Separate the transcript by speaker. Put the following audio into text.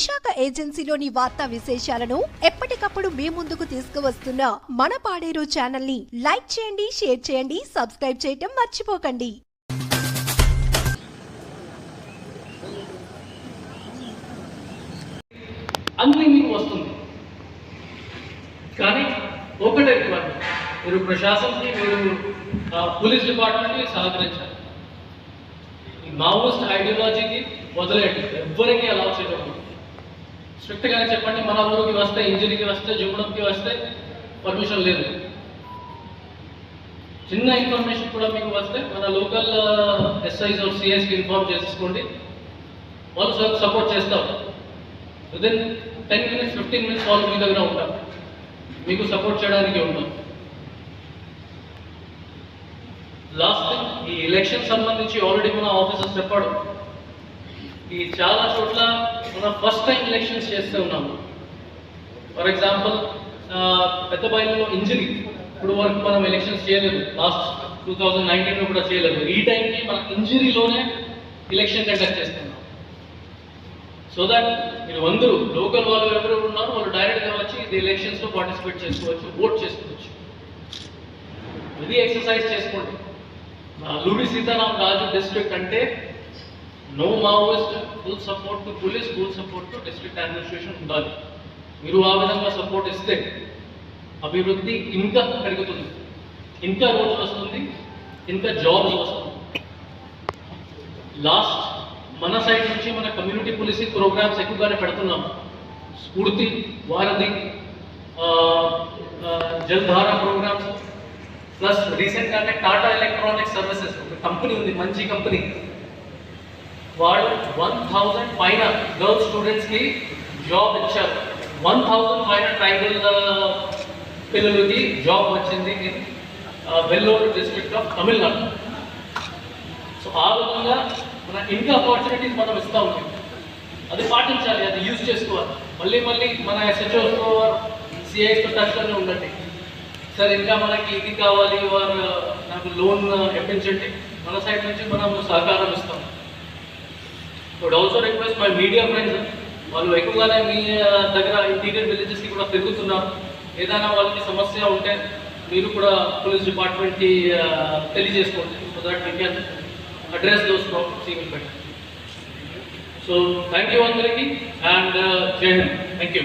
Speaker 1: విశాఖ ఏజెన్సీలోని వార్తా విశేషాలను ఎప్పటికప్పుడు మీ ముందుకు తీసుకువస్తున్న మన పాడేరు ఛానల్ని లైక్ చేయండి షేర్ చేయండి సబ్స్క్రైబ్ చేయటం మర్చిపోకండి.
Speaker 2: అన్నీ మీకు వస్తుంది. కానీ ఒకటే రిక్వైర్మెంట్ మీరు ప్రశాసనకి మీరు పోలీస్ డిపార్ట్మెంట్కి సహకరించాలి. ఈ మావోయిస్ట్ ఐడియాలజీకి వదిలేయండి. ఎవ్వరికీ అలా చేయకూడదు. స్ట్రిక్ట్గానే చెప్పండి మన ఊరికి వస్తే ఇంజనీకి వస్తే జుమ్మడంకి వస్తే పర్మిషన్ లేదు. చిన్న ఇన్ఫర్మేషన్ కూడా మీకు వస్తే మన లోకల్ ఎస్ఐస్ ఆర్ సిఎస్కి ఇన్ఫార్మ్ చేసుకోండి. వాళ్ళు సపోర్ట్ చేస్తారు. Within ten minutes fifteen minutes వాళ్ళు మీ దగ్గర ఉంటారు. మీకు సపోర్ట్ చేయడానికి ఉంటారు. లాస్ట్ థింగ్ ఈ ఎలక్షన్ సంబంధించి ఆల్రెడీ మన ఆఫీసర్స్ చెప్పాడు. ఈ చాలా చోట్ల మనం ఫస్ట్ టైం ఎలక్షన్స్ చేస్తూ ఉన్నాము ఫర్ ఎగ్జాంపుల్ పెద్ద బయలులో ఇంజరీ. ఇప్పుడు వరకు మనం ఎలక్షన్స్ చేయలేదు. లాస్ట్ టూ థౌజండ్ నైన్టీన్లో కూడా చేయలేదు. ఈ టైంకి మనం ఇంజరీలోనే ఎలక్షన్ కండక్ట్ చేస్తున్నాం. సో దాట్ మీరు అందరూ లోకల్ వాళ్ళు ఎవరు ఉన్నారో వాళ్ళు డైరెక్ట్గా వచ్చి ఇది ఎలక్షన్స్లో పార్టిసిపేట్ చేసుకోవచ్చు ఓట్ చేసుకోవచ్చు. ఇది ఎక్సర్సైజ్ చేసుకోండి. లూడి సీతారాం రాజు డిస్ట్రిక్ట్ అంటే no Maoist full support to police full support to district administration ఉండాలి. మీరు ఆ విధంగా సపోర్ట్ ఇస్తే అభివృద్ధి ఇంకా పెరుగుతుంది. ఇంకా రోజులు వస్తుంది ఇంకా జాబ్స్ వస్తుంది. లాస్ట్ మన సైడ్ నుంచి మన కమ్యూనిటీ పోలీసీ ప్రోగ్రామ్స్ ఎక్కువగానే పెడుతున్నాం స్ఫూర్తి వారధి ఆ, జల్ధార ప్రోగ్రామ్స్ ప్లస్ రీసెంట్గానే టాటా ఎలక్ట్రానిక్ సర్వీసెస్ ఒక కంపెనీ ఉంది మంచి కంపెనీ వాళ్ళు వన్ థౌజండ్ పైన గర్ల్స్ స్టూడెంట్స్కి జాబ్ ఇచ్చారు. వన్ థౌజండ్ పైన ట్రైబల్ పిల్లలకి జాబ్ వచ్చింది in Vellore district of Tamil Nadu so ఆ విధంగా మన ఇంకా ఆపర్చునిటీస్ మనం ఇస్తూ ఉన్నాం. అది పాటించాలి అది యూజ్ చేసుకోవాలి. మళ్ళీ మళ్ళీ మన ఎస్హెచ్ఓస్తో సిఐస్తో టచ్లోనే ఉండండి. సార్ ఇంకా మనకి ఇది కావాలి వారు uh, నాకు లోన్ ఇప్పించండి uh, మన సైడ్ నుంచి మనం సహకారం ఇస్తాం. Would also request my media friends వాళ్ళు ఎక్కువగానే మీ దగ్గర ఇంటీరియర్ విలేజెస్కి కూడా తిరుగుతున్నారు. ఏదైనా వాళ్ళకి సమస్య ఉంటే మీరు కూడా పోలీస్ డిపార్ట్మెంట్కి తెలియజేసుకోండి. So that we can address those problems even better so thank you అందరికీ అండ్ జై హింద్ థ్యాంక్ యూ